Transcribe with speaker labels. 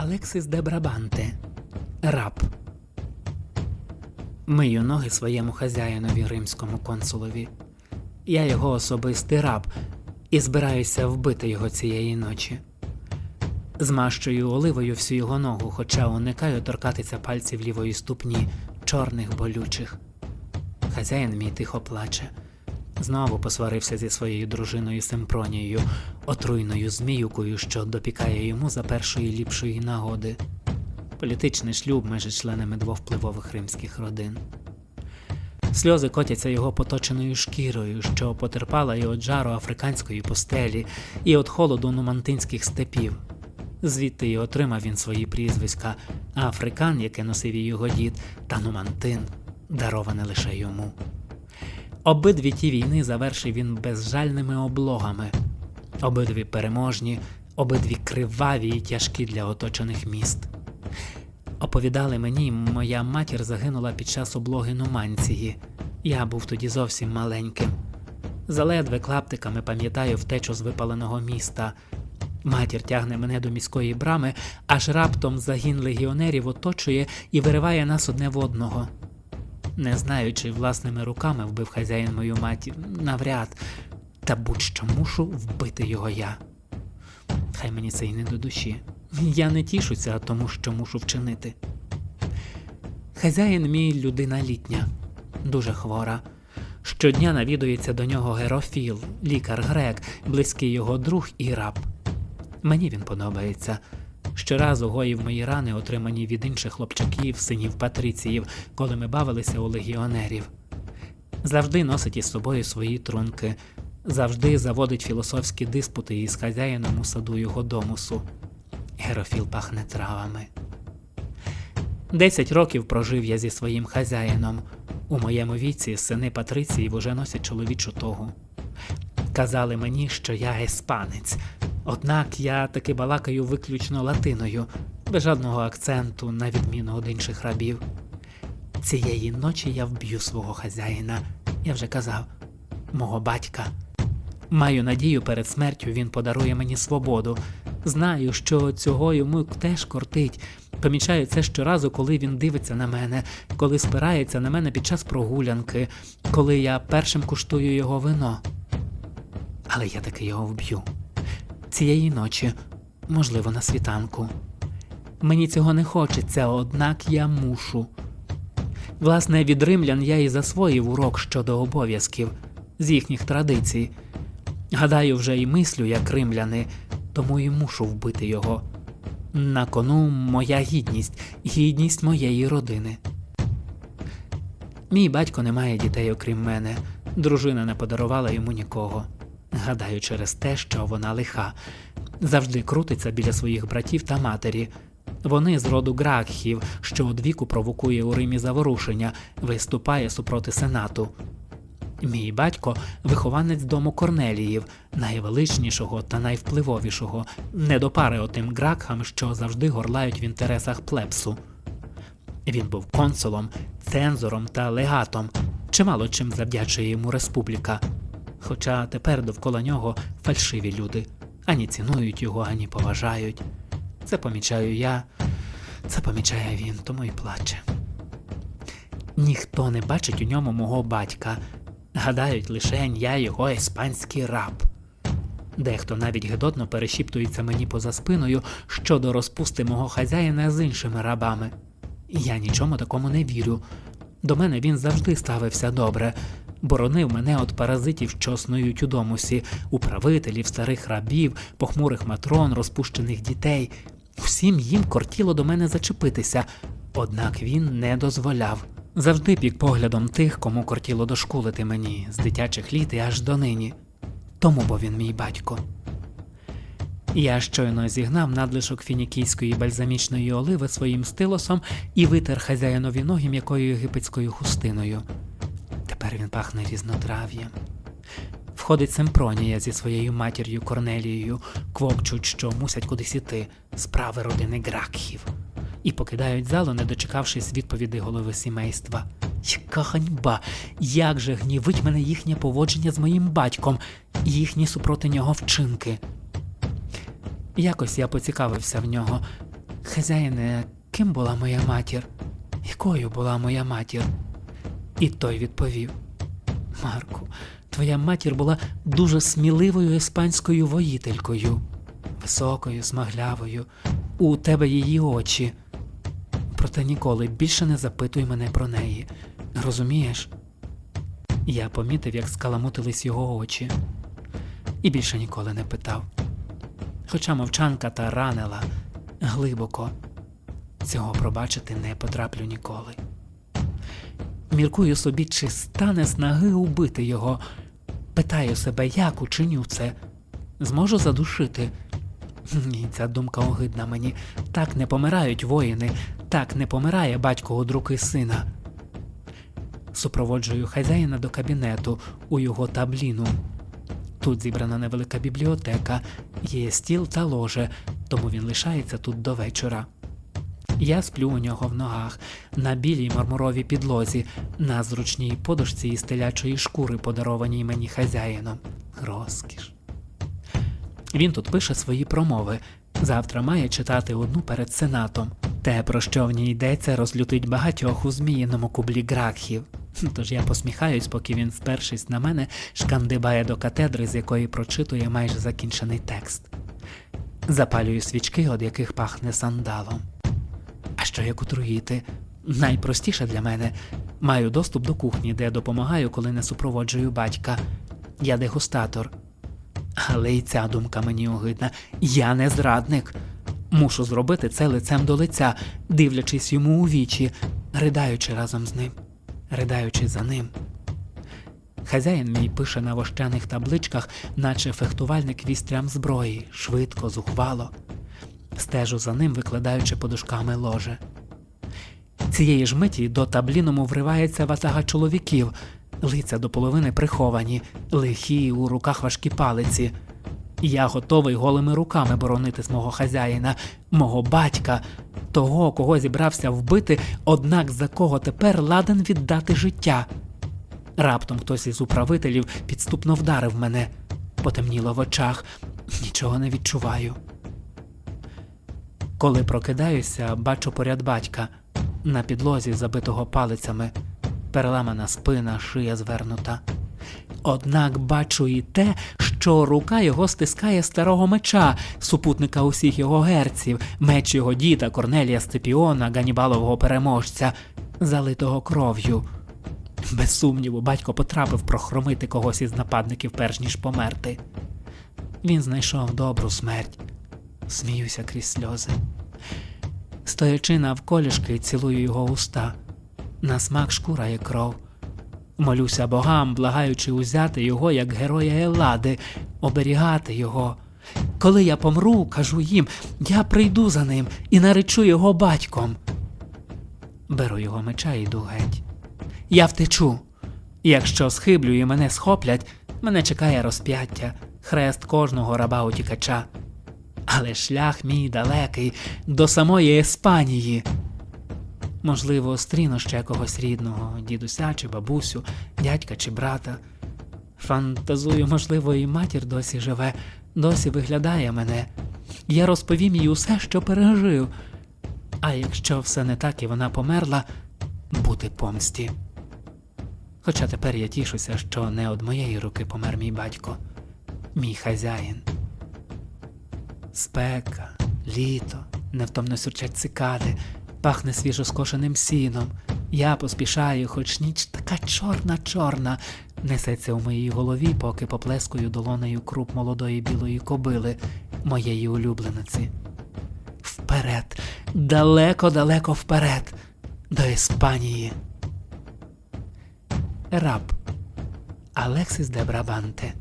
Speaker 1: Алексис де Брабанте. Раб. Мию ноги своєму хазяїнові римському консулові. Я його особистий раб і збираюся вбити його цієї ночі. Змащую оливою всю його ногу, хоча уникаю торкатися пальців лівої ступні, чорних болючих. Хазяїн мій тихо плаче. Знову посварився зі своєю дружиною Семпронією, отруйною зміюкою, що допікає йому за першої ліпшої нагоди. Політичний шлюб між членами двох впливових римських родин. Сльози котяться його поточеною шкірою, що потерпала і від жару африканської постелі, і від холоду нумантинських степів. Звідти й отримав він свої прізвиська, африкан, яке носив його дід, та нумантин, дароване лише йому. Обидві ті війни завершив він безжальними облогами. Обидві переможні, обидві криваві і тяжкі для оточених міст. Оповідали мені, моя матір загинула під час облоги Нуманції. Я був тоді зовсім маленьким. Заледве клаптиками пам'ятаю втечу з випаленого міста. Матір тягне мене до міської брами, аж раптом загін легіонерів оточує і вириває нас одне в одного. Не знаю, чи власними руками вбив хазяїн мою матір, навряд, та будь-що мушу вбити його я. Хай мені це й не до душі. Я не тішуся тому, що мушу вчинити. Хазяїн мій людина літня, дуже хвора. Щодня навідується до нього Герофіл, лікар грек, близький його друг і раб. Мені він подобається. Щоразу гоїв мої рани, отримані від інших хлопчаків, синів патріціїв, коли ми бавилися у легіонерів. Завжди носить із собою свої трунки, завжди заводить філософські диспути із хазяїном у саду його домусу. Герофіл пахне травами. Десять років прожив я зі своїм хазяїном. У моєму віці сини Патриціїв уже носять чоловічу тогу. Казали мені, що я еспанець, однак я таки балакаю виключно латиною, без жодного акценту, на відміну від інших рабів. Цієї ночі я вб'ю свого хазяїна, я вже казав, мого батька. Маю надію, перед смертю він подарує мені свободу. Знаю, що цього йому теж кортить. Помічаю це щоразу, коли він дивиться на мене, коли спирається на мене під час прогулянки, коли я першим куштую його вино. Але я таки його вб'ю. Цієї ночі, можливо, на світанку. Мені цього не хочеться, однак я мушу. Власне, від римлян я і засвоїв урок щодо обов'язків з їхніх традицій. Гадаю, вже і мислю, як римляни, тому і мушу вбити його. На кону моя гідність, гідність моєї родини. Мій батько не має дітей, окрім мене. Дружина не подарувала йому нікого. Гадаю, через те, що вона лиха, завжди крутиться біля своїх братів та матері. Вони з роду Гракхів, що одвіку провокує у Римі заворушення, виступає супроти сенату. Мій батько вихованець дому Корнеліїв, найвеличнішого та найвпливовішого, не до пари отим гракхам, що завжди горлають в інтересах плебсу. Він був консулом, цензором та легатом, чимало чим завдячує йому республіка. Хоча тепер довкола нього фальшиві люди, ані цінують його, ані поважають. Це помічаю я, це помічає він, тому й плаче. Ніхто не бачить у ньому мого батька, гадають лише я його іспанський раб. Дехто навіть гидотно перешіптується мені поза спиною щодо розпусти мого хазяїна з іншими рабами. Я нічому такому не вірю. До мене він завжди ставився добре, боронив мене від паразитів, що снують у домусі, управителів, старих рабів, похмурих матрон, розпущених дітей. Всім їм кортіло до мене зачепитися, однак він не дозволяв. Завжди пік поглядом тих, кому кортіло дошкулити мені з дитячих літ і аж донині. Тому бо він мій батько. Я щойно зігнав надлишок фінікійської бальзамічної оливи своїм стилосом і витер хазяїнові ноги м'якою єгипетською хустиною. Тепер він пахне різнотрав'ям. Входить Семпронія зі своєю матір'ю Корнелією, квокчуть, що мусять кудись іти, справи родини Гракхів, і покидають залу, не дочекавшись відповіді голови сімейства. Яка ганьба! Як же гнівить мене їхнє поводження з моїм батьком і їхні супроти нього вчинки. Якось я поцікавився в нього, Хазяїне, ким була моя матір? Якою була моя матір? І той відповів: Марку, твоя матір була дуже сміливою іспанською воїтелькою, високою, смаглявою, у тебе її очі. Проте ніколи більше не запитуй мене про неї. Розумієш? Я помітив, як скаламутились його очі, і більше ніколи не питав. Хоча мовчанка та ранила глибоко, цього пробачити не потраплю ніколи. Міркую собі, чи стане снаги убити його. Питаю себе, як учиню це. Зможу задушити. Ні, ця думка огидна мені. Так не помирають воїни, так не помирає батько од руки сина. Супроводжую хазяїна до кабінету у його табліну. Тут зібрана невелика бібліотека, є стіл та ложе, тому він лишається тут до вечора. Я сплю у нього в ногах, на білій мармуровій підлозі, на зручній подушці із телячої шкури, подарованій мені хазяїном. Розкіш. Він тут пише свої промови. Завтра має читати одну перед сенатом. Те, про що в ній йдеться, розлютить багатьох у зміїному кублі гракхів. Тож я посміхаюсь, поки він, спершись на мене, шкандибає до катедри, з якої прочитує майже закінчений текст. Запалюю свічки, від яких пахне сандалом. Що як отруїти? Найпростіше для мене маю доступ до кухні, де допомагаю, коли не супроводжую батька. Я дегустатор. Але й ця думка мені огидна. Я не зрадник. Мушу зробити це лицем до лиця, дивлячись йому у вічі, ридаючи разом з ним, ридаючи за ним. Хазяїн мій пише на вощаних табличках, наче фехтувальник вістрям зброї, швидко, зухвало. Стежу за ним, викладаючи подушками ложе. Цієї ж миті до табліному вривається ватага чоловіків, лиця до половини приховані, лихі у руках важкі палиці. Я готовий голими руками боронити свого хазяїна, мого батька, того, кого зібрався вбити, однак за кого тепер ладен віддати життя. Раптом хтось із управителів підступно вдарив мене, потемніло в очах, нічого не відчуваю. Коли прокидаюся, бачу поряд батька на підлозі, забитого палицями, переламана спина, шия звернута. Однак бачу і те, що рука його стискає старого меча, супутника усіх його герців, меч його діда Корнелія Сципіона, Ганібалового переможця, залитого кров'ю. Без сумніву, батько потрапив прохромити когось із нападників, перш ніж померти. Він знайшов добру смерть. Сміюся крізь сльози. Стоячи навколішки, цілую його уста. На смак шкура і кров. Молюся богам, благаючи узяти його як героя Елади, оберігати його. Коли я помру, кажу їм, я прийду за ним і наречу його батьком. Беру його меча і йду геть. Я втечу. Якщо схиблю і мене схоплять, мене чекає розп'яття, хрест кожного раба утікача. Але шлях мій далекий до самої Еспанії. Можливо, стріну ще когось рідного, дідуся чи бабусю, дядька чи брата. Фантазую, можливо, і матір досі живе, досі виглядає мене. Я розповім їй усе, що пережив. А якщо все не так і вона померла, бути помсті. Хоча тепер я тішуся, що не од моєї руки помер мій батько, мій хазяїн. Спека, літо, невтомно сюрчать цикади, пахне свіжоскошеним сіном. Я поспішаю, хоч ніч така чорна, чорна, несеться у моїй голові, поки поплескую долонею круп молодої білої кобили, моєї улюблениці. Вперед, далеко-далеко вперед, до Іспанії. Раб Алексіс де Брабанте